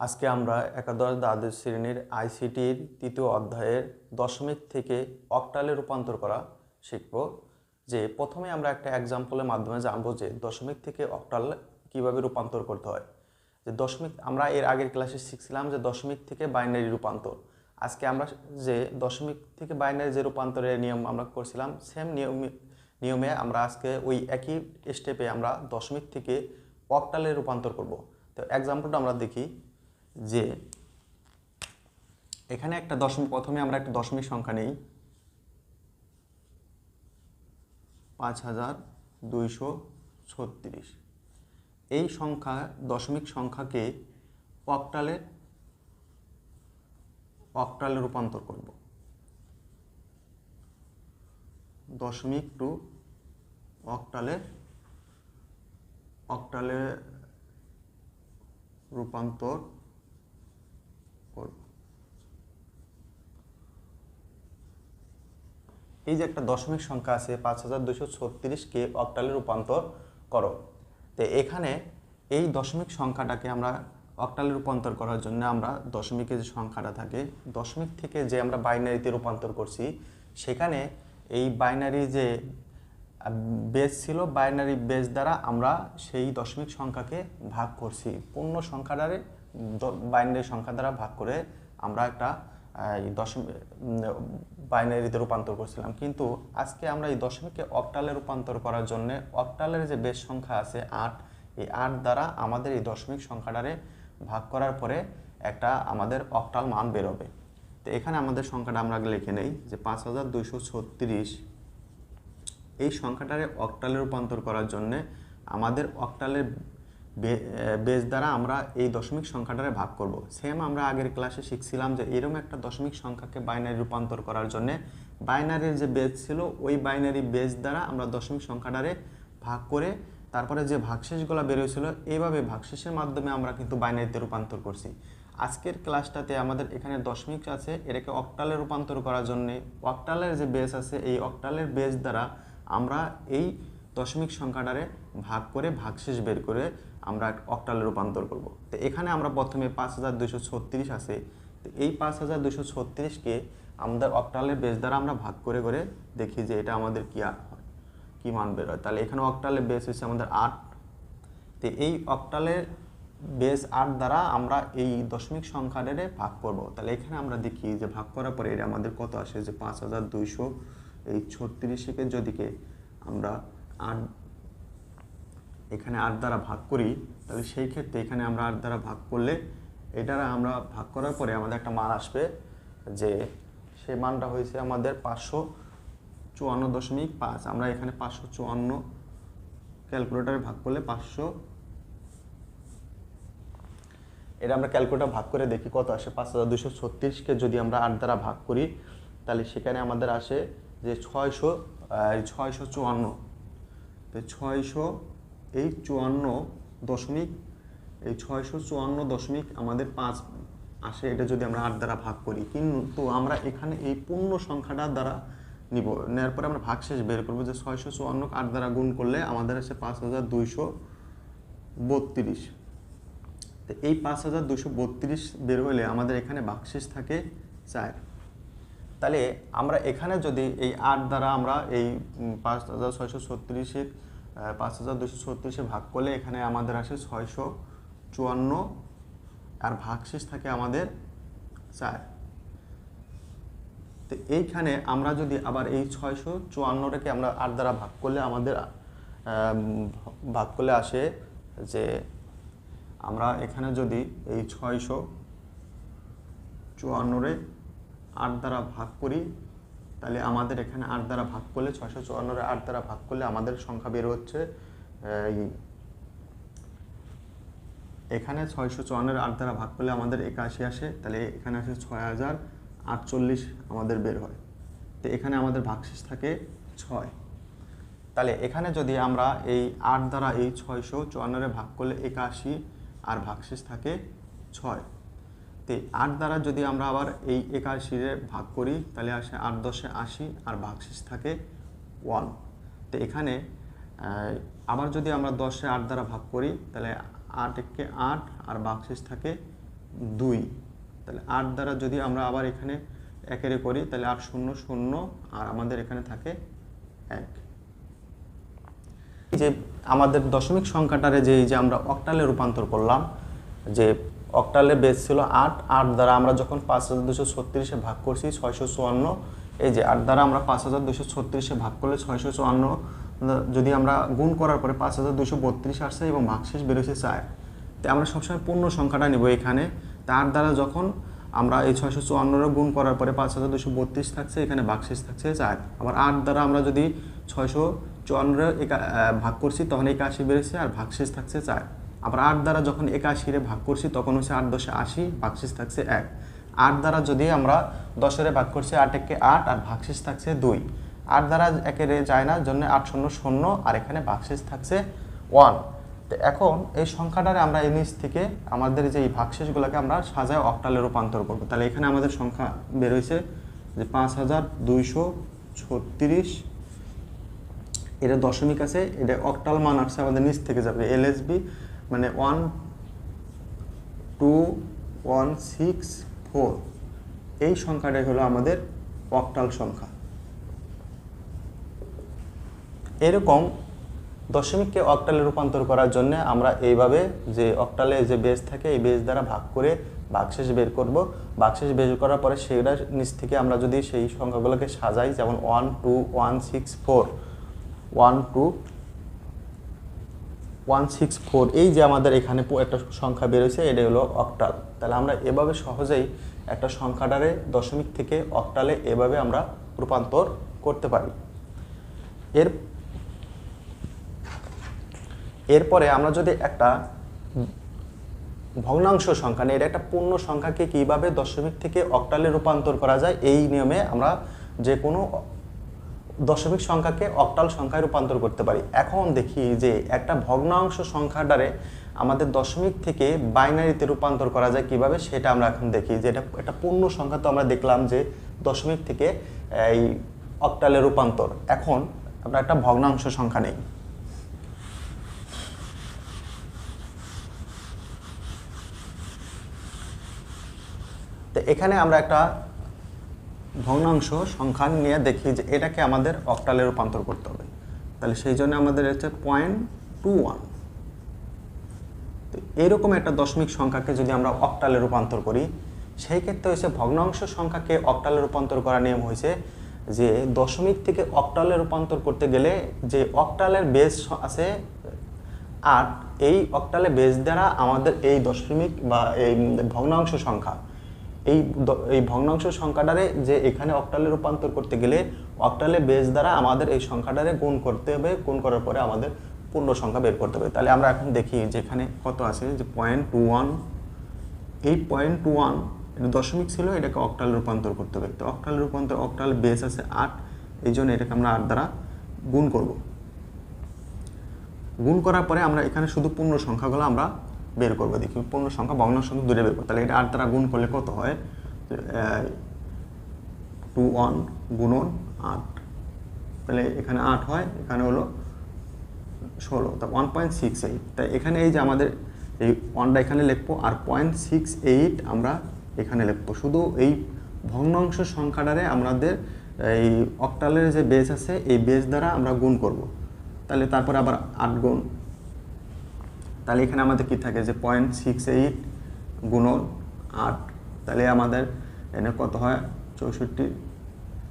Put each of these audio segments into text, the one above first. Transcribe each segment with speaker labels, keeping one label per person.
Speaker 1: আজকে আমরা একাদশ দ্বাদশ শ্রেণির আইসিটির তৃতীয় অধ্যায়ের দশমিক থেকে অক্টালে রূপান্তর করা শিখব, যে প্রথমে আমরা একটা এক্সাম্পলের মাধ্যমে জানব যে দশমিক থেকে অক্টাল কীভাবে রূপান্তর করতে হয়। যে দশমিক, আমরা এর আগের ক্লাসে শিখছিলাম যে দশমিক থেকে বাইনারি রূপান্তর। আজকে আমরা যে দশমিক থেকে বাইনারি যে রূপান্তরের নিয়ম আমরা করছিলাম সেম নিয়ম, নিয়মে আমরা আজকে ওই একই স্টেপে আমরা দশমিক থেকে অক্টালে রূপান্তর করব। তো এক্সাম্পলটা আমরা দেখি। যে এখানে একটা দশমিক, প্রথমে আমরা একটা দশমিক সংখ্যা নেই। পাঁচ হাজার দুইশো ছত্রিশ। এই সংখ্যা, দশমিক সংখ্যাকে অক্টালে অক্টালে রূপান্তর করব। দশমিক টু অক্টালে অক্টালে রূপান্তর এই যে একটা দশমিক সংখ্যা আছে, পাঁচ হাজার দুশো ছত্রিশকে অক্টালে রূপান্তর করো। তো এখানে এই দশমিক সংখ্যাটাকে আমরা অক্টালে রূপান্তর করার জন্য আমরা দশমিকের যে সংখ্যাটা থাকে, দশমিক থেকে যে আমরা বাইনারিতে রূপান্তর করছি, সেখানে এই বাইনারি যে বেস ছিল, বাইনারি বেস দ্বারা আমরা সেই দশমিক সংখ্যাকে ভাগ করছি। পূর্ণ সংখ্যাটারে, বাইনারি সংখ্যা দ্বারা ভাগ করে আমরা একটা এই দশমিক বাইনারিতে রূপান্তর করছিলাম। কিন্তু আজকে আমরা এই দশমিককে অক্টালে রূপান্তর করার জন্য অক্টালের যে বেশ সংখ্যা আছে আট, এই আট দ্বারা আমাদের এই দশমিক সংখ্যাটারে ভাগ করার পরে একটা আমাদের অক্টাল মান বেরোবে। তো এখানে আমাদের সংখ্যাটা আমরা লিখে নেই যে পাঁচ হাজার দুইশো ছত্রিশ। এই সংখ্যাটারে অক্টালে রূপান্তর করার জন্যে আমাদের অক্টালের বেস দ্বারা আমরা এই দশমিক সংখ্যাটারে ভাগ করব। সেম আমরা আগের ক্লাসে শিখছিলাম যে এরকম একটা দশমিক সংখ্যাকে বাইনারি রূপান্তর করার জন্য বাইনারির যে বেস ছিল, ওই বাইনারি বেস দ্বারা আমরা দশমিক সংখ্যাটারে ভাগ করে তারপরে যে ভাগশেষগুলো বেরোয়েছিল এইভাবে ভাগশেষের মাধ্যমে আমরা কিন্তু বাইনারিতে রূপান্তর করছি। আজকের ক্লাসটাতে আমাদের এখানে দশমিক আছে, এটাকে অক্টালে রূপান্তর করার জন্যে অক্টালের যে বেস আছে, এই অক্টালের বেস দ্বারা আমরা এই দশমিক সংখ্যাটারে ভাগ করে ভাগশেষ বের করে আমরা অক্টালে রূপান্তর করব। তো এখানে আমরা প্রথমে পাঁচ হাজার দুশো ছত্রিশ আছে। তো এই পাঁচ হাজার দুশো ছত্রিশকে আমাদের অক্টালের বেস দ্বারা আমরা ভাগ করে করে দেখি যে এটা আমাদের কী কী মান বের হয়। তাহলে এখানে অক্টালের বেস হচ্ছে আমাদের আট। তো এই অক্টালের বেস আট দ্বারা আমরা এই দশমিক সংখ্যাটারে ভাগ করব। তাহলে এখানে আমরা দেখি যে ভাগ করার পরে এটা আমাদের কত আসে? যে পাঁচ হাজার দুইশো এই ছত্রিশকে যদিকে আমরা আট এখানে আট দ্বারা ভাগ করি, তাহলে সেই ক্ষেত্রে এখানে আমরা আট দ্বারা ভাগ করলে এটারা আমরা ভাগ করার পরে আমাদের একটা মান আসবে যে সেই মানটা হয়েছে আমাদের পাঁচশো চুয়ান্ন দশমিক পাঁচ। আমরা এখানে পাঁচশো চুয়ান্ন ক্যালকুলেটারে ভাগ করলে পাঁচশো। এটা আমরা ক্যালকুলেটার ভাগ করে দেখি কত আসে, পাঁচ হাজার দুশো ছত্রিশকে যদি আমরা আট দ্বারা ভাগ করি, তাহলে সেখানে আমাদের আসে যে ছয়শো ছয়শো চুয়ান্ন। তো ছয়শো, এই চুয়ান্ন দশমিক, এই ছয়শো চুয়ান্ন দশমিক আমাদের পাঁচ আসে, এটা যদি আমরা আট দ্বারা ভাগ করি। কিন্তু আমরা এখানে এই পূর্ণ সংখ্যাটার দ্বারা নিব। নেওয়ার পরে আমরা ভাগশেষ বের করব যে ছয়শো চুয়ান্ন আট দ্বারা গুণ করলে আমাদের আসে পাঁচ হাজার দুইশো বত্রিশ। তো এই পাঁচ হাজার দুশো বত্রিশ বের হলে আমাদের এখানে বাকশেষ থাকে চার। তাহলে আমরা এখানে যদি এই আট দ্বারা আমরা এই পাঁচ হাজার ছয়শো ছত্রিশে পাঁচ হাজার দুশো ছত্রিশে ভাগ করলে এখানে আমাদের আসে ছয়শো চুয়ান্ন। আর ভাগশেষ থাকে আমাদের চার। তো এইখানে আমরা যদি আবার এই ছয়শো চুয়ান্নটাকে আমরা আট দ্বারা ভাগ করলে আমাদের ভাগ করলে আসে যে আমরা এখানে যদি এই ছয়শো চুয়ান্নরে আট দ্বারা ভাগ করি তাহলে আমাদের এখানে আট দ্বারা ভাগ করলে ছয়শো চুয়ান্নরে আট দ্বারা ভাগ করলে আমাদের সংখ্যা বের হচ্ছে এখানে ছয়শো চুয়ান্নের আট দ্বারা ভাগ করলে আমাদের একাশি আসে, তাহলে এখানে আসে ছয় হাজার আটচল্লিশ আমাদের বের হয়। তো এখানে আমাদের ভাগশেষ থাকে ছয়। তাহলে এখানে যদি আমরা এই আট দ্বারা এই ছয়শো চুয়ান্নরে ভাগ করলে একাশি আর ভাগশেষ থাকে ছয়। তো আট দ্বারা যদি আমরা আবার এই একাশিরে ভাগ করি, তাহলে আসে আট দশে আশি আর ভাগশেষ থাকে ওয়ান। তো এখানে আবার যদি আমরা দশে আট দ্বারা ভাগ করি, তাহলে আট একে আট আর ভাগশেষ থাকে দুই। তাহলে আট দ্বারা যদি আমরা আবার এখানে একেরে করি, তাহলে আট শূন্য শূন্য আর আমাদের এখানে থাকে এক। যে আমাদের দশমিক সংখ্যাটারে যে যে আমরা অক্টালে রূপান্তর করলাম, যে অক্টালে বেস ছিল আট আট দ্বারা আমরা যখন পাঁচ হাজার দুশো ছত্রিশে ভাগ করছি, ছয়শো চুয়ান্ন, এই যে আট দ্বারা আমরা পাঁচ হাজার দুশো ছত্রিশে ভাগ করলে ছয়শো চুয়ান্ন, যদি আমরা গুণ করার পরে পাঁচ হাজার দুশো বত্রিশ আসছে এবং ভাগশেষ বেরোছে চার, তো আমরা সবসময় পূর্ণ সংখ্যাটা নিব এখানে। তার দ্বারা যখন আমরা এই ছয়শো চুয়ান্নরে গুণ করার পরে পাঁচ হাজার দুশো বত্রিশ থাকছে, এখানে ভাগশেষ থাকছে চার। আবার আট দ্বারা আমরা যদি ছয়শো চুয়ান্নরে ভাগ করছি, তখন একাশি বেড়েছে আর ভাগশেষ থাকছে চার। আবার আট দ্বারা যখন একাশিরে ভাগ করছি, তখন হচ্ছে আট দশে আশি, ভাগশেষ থাকছে এক। আট দ্বারা যদি আমরা দশেরে ভাগ করছি, আট একে আট, আর ভাগশেষ থাকছে দুই। আট দ্বারা একেরে যায় না, জন্য আট শূন্য শূন্য, আর এখানে ভাগশেষ থাকছে ওয়ান। তো এখন এই সংখ্যাটারে আমরা এই নিচ থেকে আমাদের যে এই ভাগশেষগুলোকে আমরা সাজায় অক্টালে রূপান্তর করব। তাহলে এখানে আমাদের সংখ্যা বের হয়েছে যে পাঁচ হাজার দুইশো ছত্রিশ। এটা দশমিক আছে, এটা অক্টাল মান আসছে আমাদের নিচ থেকে যাবে এলএসবি মানে one two one six four এই সংখ্যাটাই হলো আমাদের অক্টাল সংখ্যা। এরকম দশমিককে অক্টালে রূপান্তর করার জন্য আমরা এইভাবে যে অক্টালে যে বেস থাকে, এই বেস দ্বারা ভাগ করে ভাগশেষ বের করব। ভাগশেষ বের করার পরে সেটা নিচ থেকে আমরা যদি সেই সংখ্যাগুলোকে সাজাই, যেমন one two one six four one two one six four এই যে আমাদের এখানে একটা সংখ্যা বেরোছে এটা হলো অক্টাল তাহলে আমরা এভাবে সহজেই একটা সংখ্যাটারে দশমিক থেকে অক্টালে এভাবে আমরা রূপান্তর করতে পারি। এর এরপরে আমরা যদি একটা ভগ্নাংশ সংখ্যা এটা একটা পূর্ণ সংখ্যাকে কীভাবে দশমিক থেকে অক্টালে রূপান্তর করা যায়, এই নিয়মে আমরা যে কোনো দশমিক সংখ্যাকে অক্টাল সংখ্যায় রূপান্তর করতে পারি। এখন দেখি যে একটা ভগ্নাংশ সংখ্যাটারে আমাদের দশমিক থেকে বাইনারিতে রূপান্তর করা যায় কীভাবে, সেটা আমরা এখন দেখি। যে এটা একটা পূর্ণ সংখ্যা তো আমরা দেখলাম যে দশমিক থেকে এই অক্টালে রূপান্তর। এখন আমরা একটা ভগ্নাংশ সংখ্যা নেই। তো এখানে আমরা একটা ভগ্নাংশ সংখ্যা নিয়ে দেখি যে এটাকে আমাদের অক্টালে রূপান্তর করতে হবে। তাহলে সেই জন্য আমাদের হচ্ছে পয়েন্ট টু ওয়ান তো এরকম একটা দশমিক সংখ্যাকে যদি আমরা অক্টালে রূপান্তর করি, সেই ক্ষেত্রে হচ্ছে ভগ্নাংশ সংখ্যাকে অক্টালে রূপান্তর করার নিয়ম হয়েছে যে দশমিক থেকে অক্টালে রূপান্তর করতে গেলে যে অক্টালের বেস আছে আট এই অক্টালে বেস দ্বারা আমাদের এই দশমিক বা এই ভগ্নাংশ সংখ্যা এই এই ভগ্নাংশ সংখ্যাটারে যে এখানে অক্টালে রূপান্তর করতে গেলে অক্টালে বেস দ্বারা আমাদের এই সংখ্যাটারে গুণ করতে হবে, গুণ করার পরে আমাদের পূর্ণ সংখ্যা বের করতে হবে। তাহলে আমরা এখন দেখি যে এখানে কত আছে, যে পয়েন্ট টু ওয়ান এই পয়েন্ট টু ওয়ান এটা দশমিক ছিল, এটাকে অক্টাল রূপান্তর করতে হবে। তো অক্টাল রূপান্তর অক্টাল বেস আছে আট, এই জন্য এটাকে আমরা আট দ্বারা গুণ করব। গুণ করার পরে আমরা এখানে শুধু পূর্ণ সংখ্যাগুলো আমরা বের করব, দেখি পূর্ণ সংখ্যা ভগ্নাংশ সংখ্যা দূরে বের করব। তাহলে এটা আট দ্বারা গুণ করলে কত হয়? টু ওয়ান গুণন আট। তাহলে এখানে আট হয়, এখানে হলো ষোলো। তা ওয়ান পয়েন্ট সিক্স এইট তাই এখানে এই যে আমাদের এই ওয়ানটা এখানে লিখব, আর পয়েন্ট সিক্স এইট আমরা এখানে লিখব। শুধু এই ভগ্নাংশ সংখ্যাটারে আমাদের এই অক্টালের যে বেস আছে, এই বেস দ্বারা আমরা গুণ করব। তাহলে তারপরে আবার আট গুণ তাহলে এখানে আমাদের কি থাকে যে পয়েন্ট সিক্স এইট গুণন আট, তাহলে আমাদের এনে কত হয়? চৌষট্টি,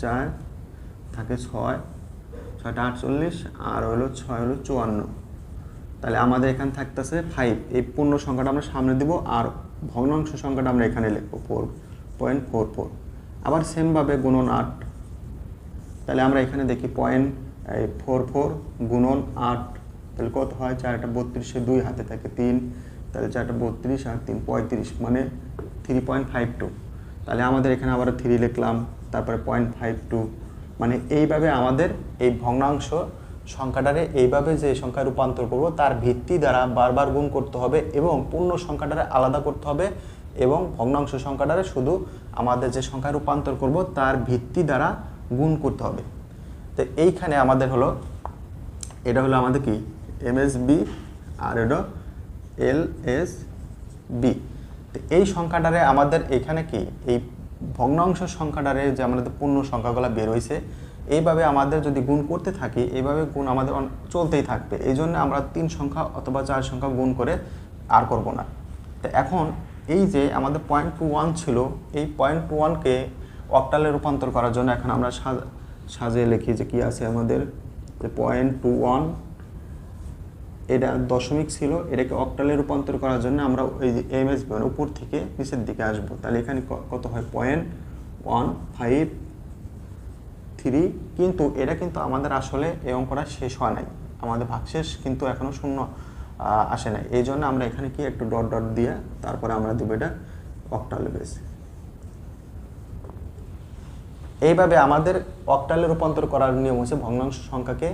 Speaker 1: চার থাকে ছয়, ছয়টা আটচল্লিশ, আর হলো ছয় হলো চুয়ান্ন। তাহলে আমাদের এখানে থাকতেছে ফাইভ এই পূর্ণ সংখ্যাটা আমরা সামনে দিব, আর ভগ্নাংশ সংখ্যাটা আমরা এখানে লিখব ফোর পয়েন্ট ফোর ফোর আবার সেমভাবে গুণন আট। তাহলে আমরা এখানে দেখি পয়েন্ট ফোর ফোর গুণন আট। তাহলে কত হয়? চারটা বত্রিশে দুই হাতে থাকে তিন। তাহলে চারটা বত্রিশ আর তিন পঁয়ত্রিশ মানে থ্রি পয়েন্ট ফাইভ টু তাহলে আমাদের এখানে আবার থ্রি লিখলাম, তারপরে পয়েন্ট ফাইভ টু মানে এইভাবে আমাদের এই ভগ্নাংশ সংখ্যাটারে এইভাবে যে সংখ্যা রূপান্তর করব, তার ভিত্তি দ্বারা বারবার গুণ করতে হবে এবং পূর্ণ সংখ্যাটারে আলাদা করতে হবে এবং ভগ্নাংশ সংখ্যাটারে শুধু আমাদের যে সংখ্যা রূপান্তর করব, তার ভিত্তি দ্বারা গুণ করতে হবে। তো এইখানে আমাদের হলো, এটা হলো আমাদের কি? এম এস বি আর এটা এল এস বি এই সংখ্যাটারে আমাদের এখানে কি? এই ভগ্নাংশ সংখ্যাটারে যে আমাদের পূর্ণ সংখ্যাগুলো বের হয়েছে এইভাবে আমাদের যদি গুণ করতে থাকি, এইভাবে গুণ আমাদের চলতেই থাকবে। এই জন্য আমরা তিন সংখ্যা অথবা চার সংখ্যা গুণ করে আর করব না। তো এখন এই যে আমাদের পয়েন্ট টু ওয়ান ছিল, এই পয়েন্ট টু ওয়ানকে অক্টালে রূপান্তর করার জন্য এখন আমরা সাজ- সাজিয়ে লিখি যে কি আছে আমাদের? যে পয়েন্ট টু ওয়ান এটা দশমিক ছিল, এটাকে অক্টালে রূপান্তর করার জন্য আমরা এই যে এম এস মানে উপর থেকে নিচের দিকে আসব। তাহলে এখানে কত হয়? পয়েন্ট ওয়ান ফাইভ থ্রি কিন্তু এটা কিন্তু আমাদের আসলে এই অঙ্কটা শেষ হয় নাই। আমাদের ভাগশেষ কিন্তু এখনও শূন্য আসে নাই। এই জন্য আমরা এখানে কি একটু ডট ডট দিয়ে তারপরে আমরা দেবো এটা অক্টালে বেসে এইভাবে আমাদের অক্টালে রূপান্তর করার নিয়ম হচ্ছে ভগ্নাংশ সংখ্যাকে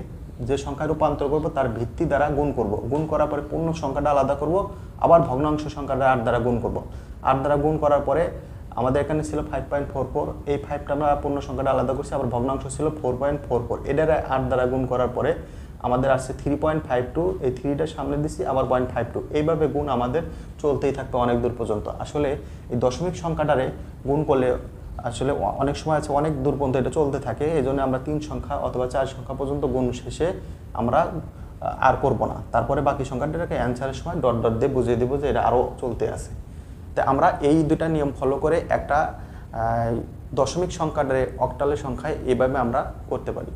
Speaker 1: যে সংখ্যায় রূপান্তর করব, তার ভিত্তি দ্বারা গুণ করব। গুণ করার পরে পূর্ণ সংখ্যাটা আলাদা করব, আবার ভগ্নাংশ সংখ্যাটা আট দ্বারা গুণ করব। আট দ্বারা গুণ করার পরে আমাদের এখানে ছিল ফাইভ পয়েন্ট ফোর ফোর এই ফাইভটা আমরা পূর্ণ সংখ্যাটা আলাদা করছি, আবার ভগ্নাংশ ছিল ফোর পয়েন্ট ফোর ফোর এটার আট দ্বারা গুণ করার পরে আমাদের আসছে থ্রি পয়েন্ট ফাইভ টু এই থ্রিটা সামনে দিচ্ছি আবার পয়েন্ট ফাইভ টু এইভাবে গুণ আমাদের চলতেই থাকবে অনেক দূর পর্যন্ত। আসলে এই দশমিক সংখ্যাটারে গুণ করলে আসলে অনেক সময় আছে, অনেক দূর পর্যন্ত এটা চলতে থাকে এই জন্য আমরা তিন সংখ্যা অথবা চার সংখ্যা পর্যন্ত গুণ শেষে আমরা আর করব না। তারপরে বাকি সংখ্যাটাকে অ্যান্সারের সময় ডট ডট দিয়ে বুঝিয়ে দেবো যে এটা আরও চলতে আছে। তো আমরা এই দুটা নিয়ম ফলো করে একটা দশমিক সংখ্যাটারে অক্টালের সংখ্যায় এভাবে আমরা করতে পারি।